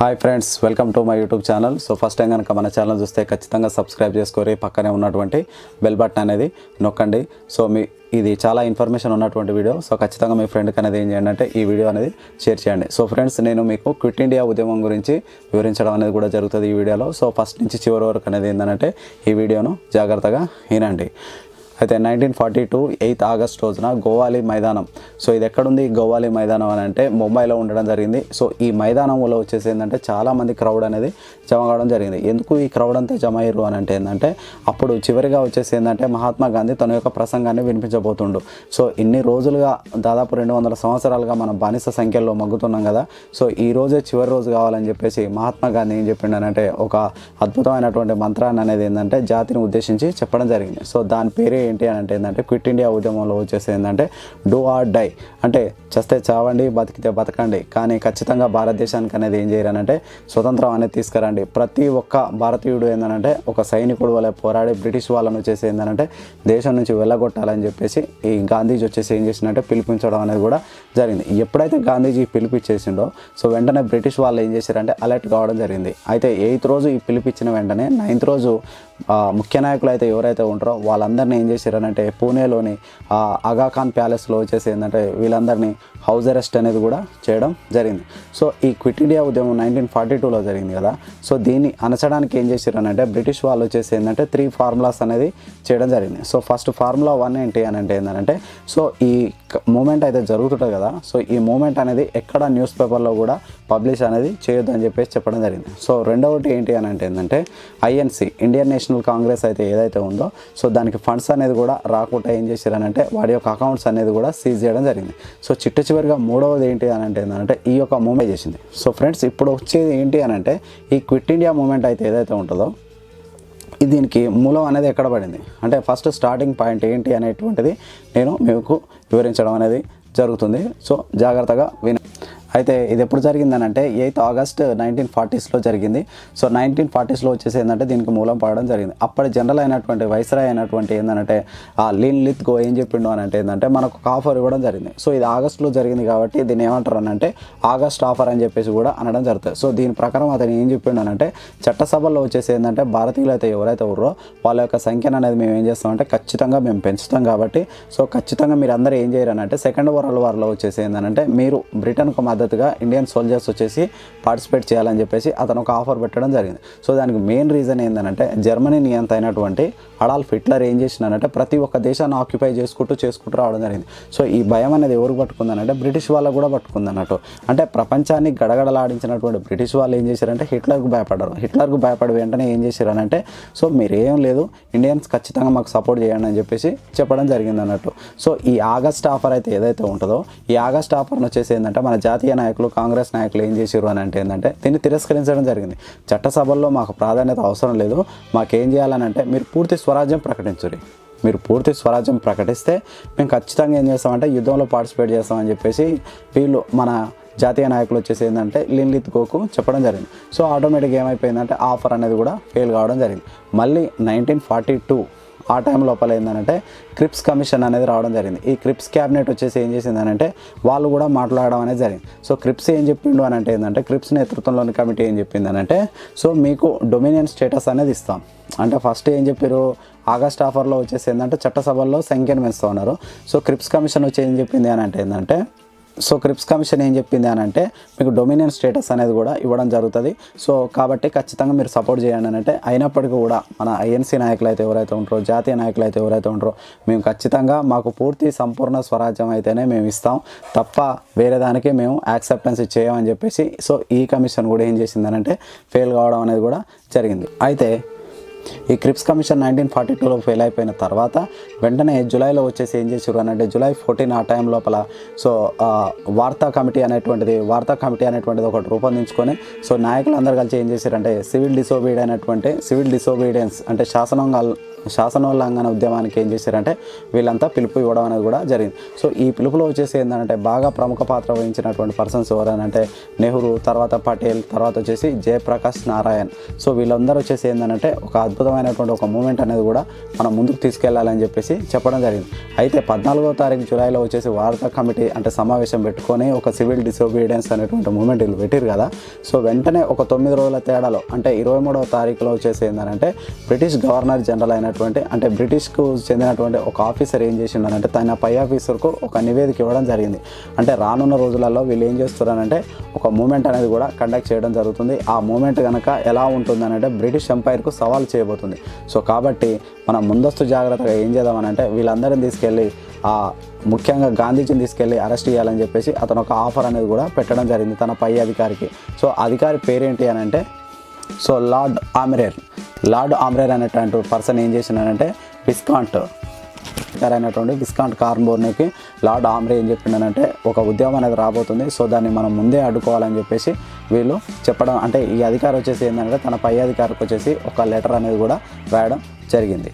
Hi friends welcome to my YouTube channel so first time కనుక మన channel చూస్తే ఖచ్చితంగా సబ్స్క్రైబ్ చేసుకొని పక్కనే ఉన్నటువంటి బెల్ బటన్ అనేది నొక్కండి. సో మీ ఇది చాలా ఇన్ఫర్మేషన్ ఉన్నటువంటి వీడియో సో ఖచ్చితంగా మీ ఫ్రెండ్కి అనేది ఏం చేయండి అంటే ఈ వీడియో అనేది షేర్ చేయండి. సో ఫ్రెండ్స్ నేను మీకు క్విట్ ఇండియా ఉద్యమం గురించి వివరించడం అనేది కూడా జరుగుతుంది ఈ వీడియోలో సో ఫస్ట్ నుంచి చివరి వరకు అనేది ఏంటంటే ఈ వీడియోను జాగ్రత్తగా వినండి. అయితే nineteen forty two eighth August రోజున గోవాలి మైదానం. సో ఇది ఎక్కడుంది? గోవాలి మైదానం అని అంటే ముంబైలో ఉండడం జరిగింది. సో ఈ మైదానంలో వచ్చేసి ఏంటంటే చాలామంది క్రౌడ్ అనేది జమ కావడం జరిగింది. ఎందుకు ఈ క్రౌడ్ అంతా జమ అయ్యారు అని అంటే ఏంటంటే అప్పుడు చివరిగా వచ్చేసి ఏంటంటే మహాత్మా గాంధీ తన యొక్క ప్రసంగాన్ని వినిపించబోతుండు. సో ఇన్ని రోజులుగా దాదాపు రెండు వందల సంవత్సరాలుగా మనం బానిస సంఖ్యలో మగ్గుతున్నాం కదా. సో ఈ రోజే చివరి రోజు కావాలని చెప్పేసి మహాత్మా గాంధీ ఏం చెప్పిండనంటే ఒక అద్భుతమైనటువంటి మంత్రాన్ని అనేది ఏంటంటే జాతిని ఉద్దేశించి చెప్పడం జరిగింది. సో దాని పేరే ఏంటి అని అంటే ఏంటంటే క్విట్ ఇండియా ఉద్యమంలో వచ్చేసి ఏంటంటే డూ ఆర్ డై. అంటే చస్తే చావండి బతికితే బతకండి. కానీ ఖచ్చితంగా భారతదేశానికి అనేది ఏం చేయరనంటే స్వతంత్రం అనేది తీసుకురండి. ప్రతి ఒక్క భారతీయుడు ఏంటంటే ఒక సైనికుడు వల్ల పోరాడి బ్రిటిష్ వాళ్ళని వచ్చేసి ఏంటంటే దేశం నుంచి వెళ్ళగొట్టాలని చెప్పేసి ఈ గాంధీజీ వచ్చేసి ఏం చేసిందంటే పిలిపించడం అనేది కూడా జరిగింది. ఎప్పుడైతే గాంధీజీ పిలిపించేసిండో సో వెంటనే బ్రిటిష్ వాళ్ళు ఏం చేశారంటే అలర్ట్ కావడం జరిగింది. అయితే ఎయిత్ రోజు ఈ పిలిపించిన వెంటనే నైన్త్ రోజు ముఖ్య నాయకులు అయితే ఎవరైతే ఉంటారో వాళ్ళందరినీ ఏం చేశారనంటే పూణేలోని ఆ, ప్యాలెస్లో వచ్చేసి ఏంటంటే వీళ్ళందరినీ హౌస్ అరెస్ట్ అనేది కూడా చేయడం జరిగింది. సో ఈ క్విట్ ఇండియా ఉద్యమం నైన్టీన్ ఫార్టీ టూలో జరిగింది కదా. సో దీన్ని అనచడానికి ఏం చేశారనంటే బ్రిటిష్ వాళ్ళు వచ్చేసి ఏంటంటే త్రీ ఫార్ములాస్ అనేది చేయడం జరిగింది. సో ఫస్ట్ ఫార్ములా వన్ ఏంటి అని అంటే ఏంటంటే సో ఈ మూమెంట్ అయితే జరుగుతుంటుంది కదా. సో ఈ మూమెంట్ అనేది ఎక్కడ న్యూస్ పేపర్లో కూడా పబ్లిష్ అనేది చేయొద్దు అని చెప్పేసి చెప్పడం జరిగింది. సో రెండవది ఏంటి అని అంటే ఏంటంటే ఐఎన్సి ఇండియన్ నేషనల్ కాంగ్రెస్ అయితే ఏదైతే ఉందో సో దానికి ఫండ్స్ అనేది కూడా రాకుండా ఏం చేశారనంటే వాడి యొక్క అకౌంట్స్ అనేది కూడా సీజ్ చేయడం జరిగింది. సో చిట్ట చివరిగా మూడవది ఏంటి అని అంటే ఏంటంటే ఈ యొక్క మూమెంట్ చేసింది. సో ఫ్రెండ్స్ ఇప్పుడు వచ్చేది ఏంటి అని అంటే ఈ క్విట్ ఇండియా మూమెంట్ అయితే ఏదైతే ఉంటుందో దీనికి మూలం అనేది ఎక్కడ పడింది? అంటే ఫస్ట్ స్టార్టింగ్ పాయింట్ ఏంటి అనేటువంటిది నేను మీకు వివరించడం అనేది జరుగుతుంది. సో జాగ్రత్తగా విన అయితే ఇది ఎప్పుడు జరిగిందని అంటే ఎయిత్ ఆగస్ట్ నైన్టీన్ ఫార్టీస్లో జరిగింది. సో నైన్టీన్ ఫార్టీస్లో వచ్చేసి ఏంటంటే దీనికి మూలం పడడం జరిగింది. అప్పటి జనరల్ అయినటువంటి వైస్రాయ్ అయినటువంటి ఏంటంటే ఆ లీన్ లిత్ గో ఏం చెప్పిండు అని అంటే ఏంటంటే మనకు ఒక ఆఫర్ ఇవ్వడం జరిగింది. సో ఇది ఆగస్ట్లో జరిగింది కాబట్టి దీన్ని ఏమంటారు అని అంటే ఆగస్ట్ ఆఫర్ అని చెప్పేసి కూడా అనడం జరుగుతుంది. సో దీని ప్రకారం అతను ఏం చెప్పిండు అని అంటే చట్టసభలో వచ్చేసి ఏంటంటే భారతీయులు అయితే ఎవరైతే ఉన్నారో వాళ్ళ యొక్క సంఖ్యను అనేది మేము ఏం చేస్తామంటే ఖచ్చితంగా మేము పెంచుతాం కాబట్టి సో ఖచ్చితంగా మీరు అందరూ ఏం చేయరు అంటే సెకండ్ వరల్డ్ వార్లో వచ్చేసి ఏంటంటే మీరు బ్రిటన్కు మద్దతుగా ఇండియన్ సోల్జర్స్ వచ్చేసి పార్టిసిపేట్ చేయాలని చెప్పేసి అతను ఒక ఆఫర్ పెట్టడం జరిగింది. సో దానికి మెయిన్ రీజన్ ఏంటంటే జర్మనీ నియంత అయినటువంటి అడాల్ఫ్ హిట్లర్ ఏం చేసినానంటే ప్రతి ఒక్క దేశాన్ని ఆక్యుపై చేసుకుంటూ చేసుకుంటూ రావడం జరిగింది. సో ఈ భయం అనేది ఎవరు పట్టుకుందనంటే బ్రిటిష్ వాళ్ళకు కూడా పట్టుకుంది అన్నట్టు అంటే ప్రపంచాన్ని గడగడలాడించినటువంటి బ్రిటిష్ వాళ్ళు ఏం చేశారంటే హిట్లర్కు భయపడరు హిట్లర్కు భయపడి వెంటనే ఏం చేశారనంటే సో మీరు ఏం లేదు ఇండియన్స్ ఖచ్చితంగా మాకు సపోర్ట్ చేయండి అని చెప్పేసి చెప్పడం జరిగింది అన్నట్టు సో ఈ ఆగస్ట్ ఆఫర్ అయితే ఏదైతే ఉంటుందో ఈ ఆగస్ట్ ఆఫర్ను వచ్చేసి ఏంటంటే మన జాతీయ నాయకులు కాంగ్రెస్ నాయకులు ఏం చేశారు అని అంటే ఏంటంటే దీన్ని తిరస్కరించడం జరిగింది. చట్టసభల్లో మాకు ప్రాధాన్యత అవసరం లేదు. మాకేం చేయాలని అంటే మీరు పూర్తి స్వరాజ్యం ప్రకటించురి మీరు పూర్తి స్వరాజ్యం ప్రకటిస్తే మేము ఖచ్చితంగా ఏం చేస్తామంటే యుద్ధంలో పార్టిసిపేట్ చేస్తామని చెప్పేసి వీళ్ళు మన జాతీయ నాయకులు వచ్చేసి ఏంటంటే లిన్లిత్ గోకు చెప్పడం జరిగింది. సో ఆటోమేటిక్గా ఏమైపోయిందంటే ఆఫర్ అనేది కూడా ఫెయిల్ కావడం జరిగింది. మళ్ళీ నైన్టీన్ ఫార్టీ టూ ఆ టైం లోపల ఏంటంటే క్రిప్స్ కమిషన్ అనేది రావడం జరిగింది. ఈ క్రిప్స్ క్యాబినెట్ వచ్చేసి ఏం చేసిందనంటే వాళ్ళు కూడా మాట్లాడడం అనేది జరిగింది. సో క్రిప్స్ ఏం చెప్పిండు అని అంటే ఏంటంటే క్రిప్స్ నేతృత్వంలోని కమిటీ ఏం చెప్పిందనంటే సో మీకు డొమినియన్ స్టేటస్ అనేది ఇస్తాం. అంటే ఫస్ట్ ఏం చెప్పారు ఆగస్ట్ ఆఫర్లో వచ్చేసి ఏంటంటే చట్టసభల్లో సంఖ్యను పెంచుతూ ఉన్నారు. సో క్రిప్స్ కమిషన్ వచ్చి ఏం చెప్పింది అని అంటే ఏంటంటే సో క్రిప్స్ కమిషన్ ఏం చెప్పింది అని అంటే మీకు డొమినియన్ స్టేటస్ అనేది కూడా ఇవ్వడం జరుగుతుంది. సో కాబట్టి ఖచ్చితంగా మీరు సపోర్ట్ చేయండి అని అంటే అయినప్పటికీ కూడా మన ఐఎన్సీ నాయకులు అయితే ఎవరైతే ఉంటారో జాతీయ నాయకులు అయితే ఎవరైతే ఉంటారో మేము ఖచ్చితంగా మాకు పూర్తి సంపూర్ణ స్వరాజ్యం అయితేనే మేము ఇస్తాం. తప్ప వేరే దానికి మేము యాక్సెప్టెన్స్ చేయమని చెప్పేసి సో ఈ కమిషన్ కూడా ఏం చేసిందనంటే ఫెయిల్ కావడం అనేది కూడా జరిగింది. అయితే ఈ క్రిప్స్ కమిషన్ నైన్టీన్ ఫార్టీ టూలో ఫెయిల్ అయిపోయిన తర్వాత వెంటనే జూలైలో వచ్చేసి ఏం చేసారు అని అంటే జూలై ఫోర్టీన్ ఆ టైం లోపల సో వార్తా కమిటీ అనేటువంటిది వార్తా కమిటీ అనేటువంటిది ఒకటి రూపొందించుకొని సో నాయకులందరూ కలిసి ఏం చేశారంటే సివిల్ డిసోబీడ్ అనేటువంటి సివిల్ డిసోబీడియన్స్ అంటే శాసనం శాసనోల్లంఘన ఉద్యమానికి ఏం చేశారంటే వీళ్ళంతా పిలుపు ఇవ్వడం అనేది కూడా జరిగింది. సో ఈ పిలుపులో వచ్చేసి ఏంటంటే బాగా ప్రముఖ పాత్ర వహించినటువంటి పర్సన్స్ ఎవరనంటే నెహ్రూ తర్వాత పటేల్ తర్వాత వచ్చేసి జయప్రకాష్ నారాయణ్. సో వీళ్ళందరూ వచ్చేసి ఏంటంటే ఒక అద్భుతమైనటువంటి ఒక మూమెంట్ అనేది కూడా మనం ముందుకు తీసుకెళ్ళాలని చెప్పేసి చెప్పడం జరిగింది. అయితే పద్నాలుగో తారీఖు జూలైలో వచ్చేసి వార్తా కమిటీ అంటే సమావేశం పెట్టుకొని ఒక సివిల్ డిసోబీడియన్స్ అనేటువంటి మూమెంట్ వీళ్ళు పెట్టారు కదా. సో వెంటనే ఒక తొమ్మిది రోజుల తేడాలో అంటే ఇరవై మూడవ తారీఖులో వచ్చేసి ఏంటంటే బ్రిటిష్ గవర్నర్ జనరల్ అయిన చెందినటువంటి అంటే బ్రిటిష్కు చెందినటువంటి ఒక ఆఫీసర్ ఏం చేసిండనంటే తన పై ఆఫీసర్కు ఒక నివేదిక ఇవ్వడం జరిగింది. అంటే రానున్న రోజులలో వీళ్ళు ఏం చేస్తున్నారంటే ఒక మూమెంట్ అనేది కూడా కండక్ట్ చేయడం జరుగుతుంది. ఆ మూమెంట్ కనుక ఎలా ఉంటుందనంటే బ్రిటిష్ ఎంపైర్కు సవాల్ చేయబోతుంది. సో కాబట్టి మనం ముందస్తు జాగ్రత్తగా ఏం చేద్దామనంటే వీళ్ళందరిని తీసుకెళ్ళి ఆ ముఖ్యంగా గాంధీజీని తీసుకెళ్ళి అరెస్ట్ చేయాలని చెప్పేసి అతను ఒక ఆఫర్ అనేది కూడా పెట్టడం జరిగింది తన పై అధికారికి. సో అధికారి పేరేంటి అని అంటే so lord Amery. Lord Amery అనేటువంటి పర్సన్ ఏం చేసినాడంటే విస్కాంట్ అయినటువంటి విస్కాంట్ కార్బోర్నికి లార్డ్ ఆమ్రే ఏం చెప్పిండనంటే ఒక ఉద్యమం అనేది రాబోతుంది సో దాన్ని మనం ముందే అడ్డుకోవాలని చెప్పేసి వీళ్ళు చెప్పడం అంటే ఈ అధికారి వచ్చేసి ఏంటంటే తన పై అధికారికి వచ్చేసి ఒక లెటర్ అనేది కూడా రాయడం జరిగింది.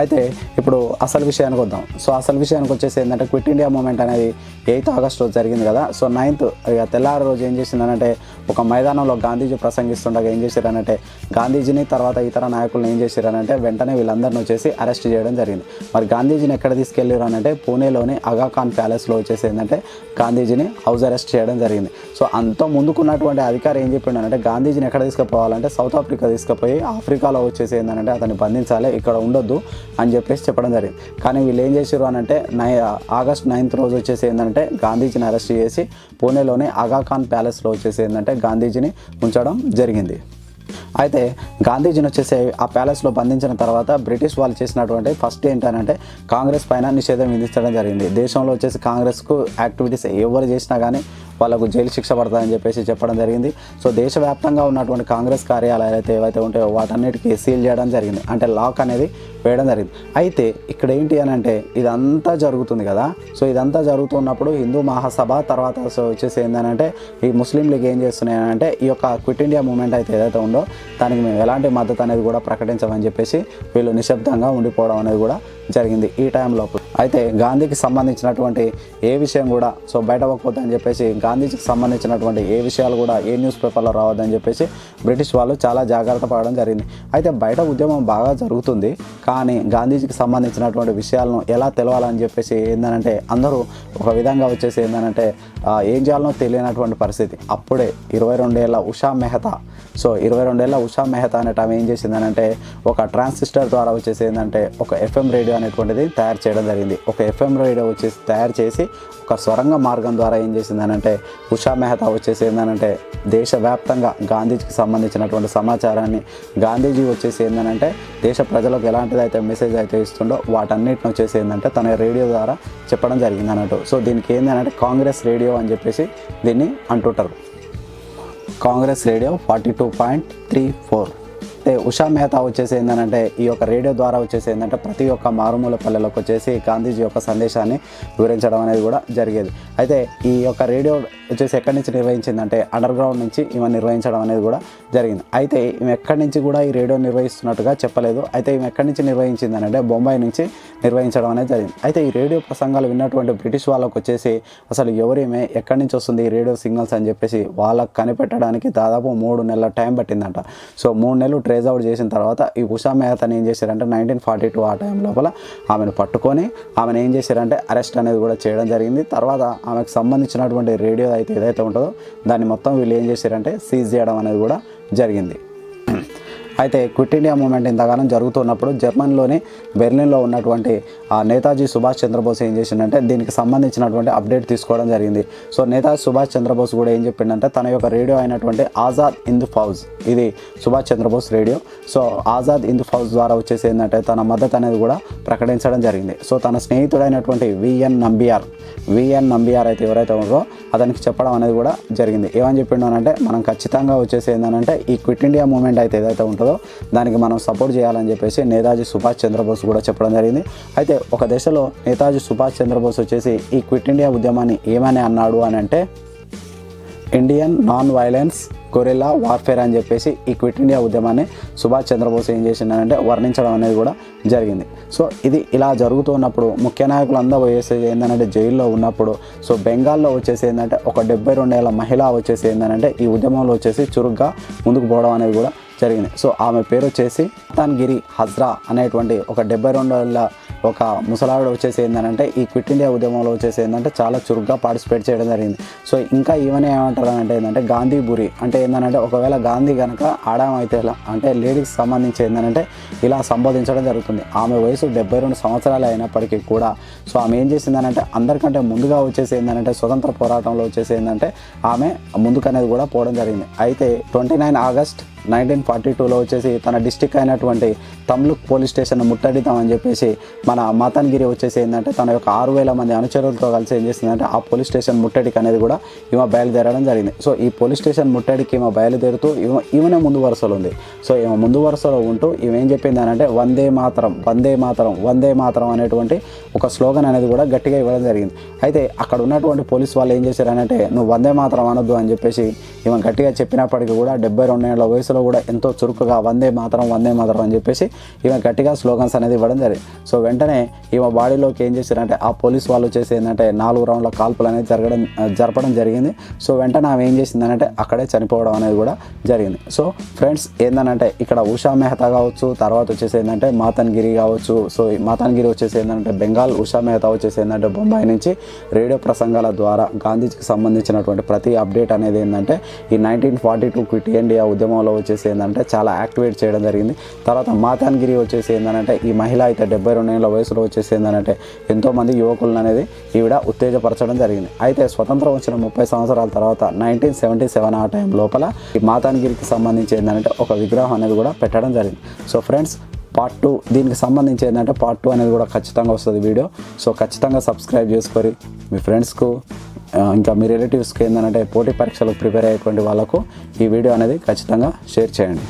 అయితే ఇప్పుడు అసలు విషయానికి వద్దాం. సో అసలు విషయానికి వచ్చేసి ఏంటంటే క్విట్ ఇండియా మూమెంట్ అనేది ఎయిత్ ఆగస్ట్ రోజు జరిగింది కదా. సో నైన్త్ ఇక తెల్లారి రోజు ఏం చేసిందనంటే ఒక మైదానంలో గాంధీజీ ప్రసంగిస్తుండగా ఏం చేశారనంటే గాంధీజీని తర్వాత ఇతర నాయకులను ఏం చేశారనంటే వెంటనే వీళ్ళందరిని వచ్చేసి అరెస్ట్ చేయడం జరిగింది. మరి గాంధీజీని ఎక్కడ తీసుకెళ్ళారు అనంటే పూణేలోని అగాఖాన్ ప్యాలెస్లో వచ్చేసి ఏంటంటే గాంధీజీని హౌస్ అరెస్ట్ చేయడం జరిగింది. సో అంత ముందుకున్నటువంటి అధికారి ఏం చెప్పిండనంటే గాంధీజీని ఎక్కడ తీసుకుపోవాలంటే సౌత్ ఆఫ్రికా తీసుకుపోయి ఆఫ్రికాలో వచ్చేసి ఏంటంటే అతన్ని బంధించాలి ఇక్కడ ఉండొద్దు. అని చెప్పేసి చెప్పడం జరిగింది. కానీ వీళ్ళు ఏం చేశారు అని అంటే నై ఆగస్ట్ నైన్త్ రోజు వచ్చేసి ఏంటంటే గాంధీజీని అరెస్ట్ చేసి పూణేలోని ఆగాఖాన్ ప్యాలెస్లో వచ్చేసి ఏంటంటే గాంధీజీని ఉంచడం జరిగింది. అయితే గాంధీజీని వచ్చేసి ఆ ప్యాలెస్లో బంధించిన తర్వాత బ్రిటిష్ వాళ్ళు చేసినటువంటి ఫస్ట్ ఏంటంటే కాంగ్రెస్ పైన నిషేధం విధించడం జరిగింది. దేశంలో వచ్చేసి కాంగ్రెస్కు యాక్టివిటీస్ ఎవరు చేసినా కానీ వాళ్ళకు జైలు శిక్ష పడతాయని చెప్పేసి చెప్పడం జరిగింది. సో దేశవ్యాప్తంగా ఉన్నటువంటి కాంగ్రెస్ కార్యాలయాలు అయితే ఏవైతే ఉంటాయో వాటన్నిటికీ సీల్ చేయడం జరిగింది. అంటే లాక్ అనేది వేయడం జరిగింది. అయితే ఇక్కడ ఏంటి అని అంటే ఇదంతా జరుగుతుంది కదా. సో ఇదంతా జరుగుతున్నప్పుడు హిందూ మహాసభ తర్వాత సో వచ్చేసి ఏంటంటే ఈ ముస్లిం లీగ్ ఏం చేస్తున్నాయి అంటే ఈ యొక్క క్విట్ ఇండియా మూమెంట్ అయితే ఏదైతే ఉందో దానికి మేము ఎలాంటి మద్దతు అనేది కూడా ప్రకటించమని చెప్పేసి వీళ్ళు నిశ్శబ్దంగా ఉండిపోవడం అనేది కూడా జరిగింది ఈ టైంలో అయితే గాంధీకి సంబంధించినటువంటి ఏ విషయం కూడా సో బయట అని చెప్పేసి గాంధీజీకి సంబంధించినటువంటి ఏ విషయాలు కూడా ఏ న్యూస్ పేపర్లో రావద్దని చెప్పేసి బ్రిటిష్ వాళ్ళు చాలా జాగ్రత్త పడడం జరిగింది. అయితే బయట ఉద్యమం బాగా జరుగుతుంది కానీ గాంధీజీకి సంబంధించినటువంటి విషయాలను ఎలా తెలవాలని చెప్పేసి ఏంటంటే అందరూ ఒక విధంగా వచ్చేసి ఏంటంటే ఏం చేయాలనో తెలియనటువంటి పరిస్థితి. అప్పుడే ఇరవై రెండేళ్ళ ఉషా మెహతా సో ఇరవై రెండేళ్ళ ఉషా మెహతా అనేట ఆమె ఏం చేసిందనంటే ఒక ట్రాన్సిస్టర్ ద్వారా వచ్చేసి ఏంటంటే ఒక ఎఫ్ఎం రేడియో అనేటువంటిది తయారు చేయడం జరిగింది. ఒక ఎఫ్ఎం రేడియో వచ్చేసి తయారు చేసి ఒక సొరంగ మార్గం ద్వారా ఏం చేసిందనంటే ఉషా మెహతా వచ్చేసి ఏంటంటే దేశవ్యాప్తంగా గాంధీజీకి సంబంధించినటువంటి సమాచారాన్ని గాంధీజీ వచ్చేసి ఏంటంటే దేశ ప్రజలకు ఎలాంటిది అయితే మెసేజ్ అయితే ఇస్తుండో వాటన్నిటిని వచ్చేసి ఏంటంటే తన రేడియో ద్వారా చెప్పడం జరిగింది అన్నట్టు సో దీనికి ఏంటంటే కాంగ్రెస్ రేడియో అని చెప్పేసి దీన్ని అంటుంటారు. Congress radio forty two point three four అయితే ఉషా మెహతా వచ్చేసి ఏంటంటే ఈ యొక్క రేడియో ద్వారా వచ్చేసి ఏంటంటే ప్రతి ఒక్క మారుమూల పల్లెలకు వచ్చేసి గాంధీజీ యొక్క సందేశాన్ని వివరించడం అనేది కూడా జరిగేది. అయితే ఈ యొక్క రేడియో వచ్చేసి ఎక్కడి నుంచి నిర్వహించిందంటే అండర్ గ్రౌండ్ నుంచి ఈమె నిర్వహించడం అనేది కూడా జరిగింది. అయితే ఈమె ఎక్కడి నుంచి కూడా ఈ రేడియో నిర్వహిస్తున్నట్టుగా చెప్పలేదు. అయితే ఈమె ఎక్కడి నుంచి నిర్వహించిందనంటే బొంబాయి నుంచి నిర్వహించడం అనేది జరిగింది. అయితే ఈ రేడియో ప్రసంగాలు విన్నటువంటి బ్రిటిష్ వాళ్ళకు వచ్చేసి అసలు ఎవరేమే ఎక్కడి నుంచి వస్తుంది ఈ రేడియో సిగ్నల్స్ అని చెప్పేసి వాళ్ళకి కనిపెట్టడానికి దాదాపు మూడు నెలల టైం పట్టిందంట. సో మూడు నెలలు ఫేజ్ అవుట్ చేసిన తర్వాత ఈ ఉషా మెహతాని ఏం చేశారంటే నైన్టీన్ ఫార్టీ టూ ఆ టైం లోపల ఆమెను పట్టుకొని ఆమెను ఏం చేశారంటే అరెస్ట్ అనేది కూడా చేయడం జరిగింది. తర్వాత ఆమెకు సంబంధించినటువంటి రేడియో అయితే ఏదైతే ఉంటుందో దాన్ని మొత్తం వీళ్ళు ఏం చేశారంటే సీజ్ చేయడం అనేది కూడా జరిగింది. అయితే క్విట్ ఇండియా మూమెంట్ ఇంతకాలం జరుగుతున్నప్పుడు జర్మనీలోని బెర్లిన్లో ఉన్నటువంటి ఆ నేతాజీ సుభాష్ చంద్రబోస్ ఏం చేసిండంటే దీనికి సంబంధించినటువంటి అప్డేట్ తీసుకోవడం జరిగింది. సో నేతాజీ సుభాష్ చంద్రబోస్ కూడా ఏం చెప్పిండంటే తన యొక్క రేడియో అయినటువంటి ఆజాద్ ఇంద్ ఫౌజ్ ఇది సుభాష్ చంద్రబోస్ రేడియో. సో ఆజాద్ ఇంద్ ఫౌజ్ ద్వారా వచ్చేసి ఏంటంటే తన మద్దతు అనేది కూడా ప్రకటించడం జరిగింది. సో తన స్నేహితుడైనటువంటి V N Nambiar V N Nambiar అయితే ఎవరైతే ఉన్నారో అతనికి చెప్పడం అనేది కూడా జరిగింది. ఏమని చెప్పిండు అంటే మనం ఖచ్చితంగా వచ్చేసి ఏంటంటే ఈ క్విట్ ఇండియా మూమెంట్ అయితే ఏదైతే ఉంటుందో దానికి మనం సపోర్ట్ చేయాలని చెప్పేసి నేతాజీ సుభాష్ చంద్రబోస్ కూడా చెప్పడం జరిగింది. అయితే ఒక దశలో నేతాజీ సుభాష్ చంద్రబోస్ వచ్చేసి ఈ క్విట్ ఇండియా ఉద్యమాన్ని ఏమని అన్నాడు అని అంటే Indian non violence guerrilla warfare అని చెప్పేసి ఈ క్విట్ ఇండియా ఉద్యమాన్ని సుభాష్ చంద్రబోస్ ఏం చేసిందంటే వర్ణించడం అనేది కూడా జరిగింది. సో ఇది ఇలా జరుగుతున్నప్పుడు ముఖ్య నాయకులు అందరూ వచ్చేసి ఏంటంటే జైల్లో ఉన్నప్పుడు సో బెంగాల్లో వచ్చేసి ఏంటంటే ఒక డెబ్బై రెండేళ్ళ మహిళ వచ్చేసి ఏంటంటే ఈ ఉద్యమంలో వచ్చేసి చురుగ్గా ముందుకు పోవడం అనేది కూడా జరిగింది సో ఆమె పేరు వచ్చేసి గిరి హజ్రా అనేటువంటి ఒక డెబ్బై రెండు ఏళ్ళ ఒక ముసలావిడ వచ్చేసి ఏంటంటే ఈ క్విట్ ఇండియా ఉద్యమంలో వచ్చేసి ఏంటంటే చాలా చురుగ్గా పార్టిసిపేట్ చేయడం జరిగింది. సో ఇంకా ఈవెనే ఏమంటారు అంటే ఏంటంటే గాంధీ బురి. అంటే ఏంటంటే ఒకవేళ గాంధీ కనుక ఆడామైతే అంటే లేడీస్కి సంబంధించి ఏంటంటే ఇలా సంబోధించడం జరుగుతుంది. ఆమె వయసు డెబ్బై రెండు సంవత్సరాలు అయినప్పటికీ కూడా. సో ఆమె ఏం చేసిందనంటే అందరికంటే ముందుగా వచ్చేసి ఏంటంటే స్వతంత్ర పోరాటంలో వచ్చేసి ఏంటంటే ఆమె ముందుకనేది కూడా పోవడం జరిగింది. అయితే twenty nine August nineteen forty టూలో వచ్చేసి తన డిస్టిక్ అయినటువంటి తమ్లుక్ పోలీస్ స్టేషన్ ముట్టడిద్దామని చెప్పేసి మన మతన్గిరి వచ్చేసి ఏంటంటే తన యొక్క ఆరు వేల మంది అనుచరులతో కలిసి ఏం చేసిందంటే ఆ పోలీస్ స్టేషన్ ముట్టడికి అనేది కూడా ఈమె బయలుదేరడం జరిగింది. సో ఈ పోలీస్ స్టేషన్ ముట్టడికి ఈమె బయలుదేరుతూ ఈమె ఈమెనే ముందు వరుసలో ఉంది. సో ఈమె ముందు వరుసలో ఉంటూ ఈమె ఏం చెప్పింది అని అంటే వందే మాతరం వందే మాతరం వందే మాతరం అనేటువంటి ఒక స్లోగన్ అనేది కూడా గట్టిగా ఇవ్వడం జరిగింది. అయితే అక్కడ ఉన్నటువంటి పోలీస్ వాళ్ళు ఏం చేశారనంటే నువ్వు వందే మాతరం అనొద్దు అని చెప్పేసి ఈమె గట్టిగా చెప్పినప్పటికీ కూడా డెబ్బై రెండు ఏళ్ళ వయసులో కూడా ఎంతో చురుకుగా వందే మాత్రం వందే మాత్రం అని చెప్పేసి ఈమె గట్టిగా స్లోగన్స్ అనేది ఇవ్వడం జరిగింది. సో వెంటనే ఈమె బాడీలోకి ఏం చేశారంటే ఆ పోలీస్ వాళ్ళు వచ్చేసి ఏంటంటే నాలుగు రౌండ్ల కాల్పులు అనేది జరగడం జరపడం జరిగింది. సో వెంటనే ఆమె ఏం చేసిందనంటే అక్కడే చనిపోవడం అనేది కూడా జరిగింది. సో ఫ్రెండ్స్ ఏంటంటే ఇక్కడ ఉషా మెహతా కావచ్చు తర్వాత వచ్చేసి ఏంటంటే మాతన్గిరి కావచ్చు సో ఈ మాతన్గిరి వచ్చేసి ఏంటంటే బెంగాల్ ఉషా మెహతా వచ్చేసి ఏంటంటే బొంబాయి నుంచి రేడియో ప్రసంగాల ద్వారా గాంధీజీకి సంబంధించినటువంటి ప్రతి అప్డేట్ అనేది ఏంటంటే ఈ nineteen forty two quit India ఉద్యమంలో వచ్చేసి ఏంటంటే చాలా యాక్టివేట్ చేయడం జరిగింది. తర్వాత మాతాన్గిరి వచ్చేసి ఏంటంటే ఈ మహిళ అయితే డెబ్బై రెండు ఏళ్ళ వయసులో వచ్చేసి ఏంటంటే ఎంతోమంది యువకులను అనేది ఈవిడ ఉత్తేజపరచడం జరిగింది. అయితే స్వతంత్రం వచ్చిన ముప్పై సంవత్సరాల తర్వాత నైన్టీన్ సెవెంటీ సెవెన్ ఆ టైం లోపల ఈ మాతాన్గిరికి సంబంధించి ఏంటంటే ఒక విగ్రహం అనేది కూడా పెట్టడం జరిగింది. సో ఫ్రెండ్స్ పార్ట్ టూ దీనికి సంబంధించి ఏంటంటే పార్ట్ టూ అనేది కూడా ఖచ్చితంగా వస్తుంది వీడియో. సో ఖచ్చితంగా సబ్స్క్రైబ్ చేసుకొని మీ ఫ్రెండ్స్కు ఇంకా మీ రిలేటివ్స్కి ఏంటంటే పోటీ పరీక్షలకు ప్రిపేర్ అయ్యేటువంటి వాళ్ళకు ఈ వీడియో అనేది ఖచ్చితంగా షేర్ చేయండి.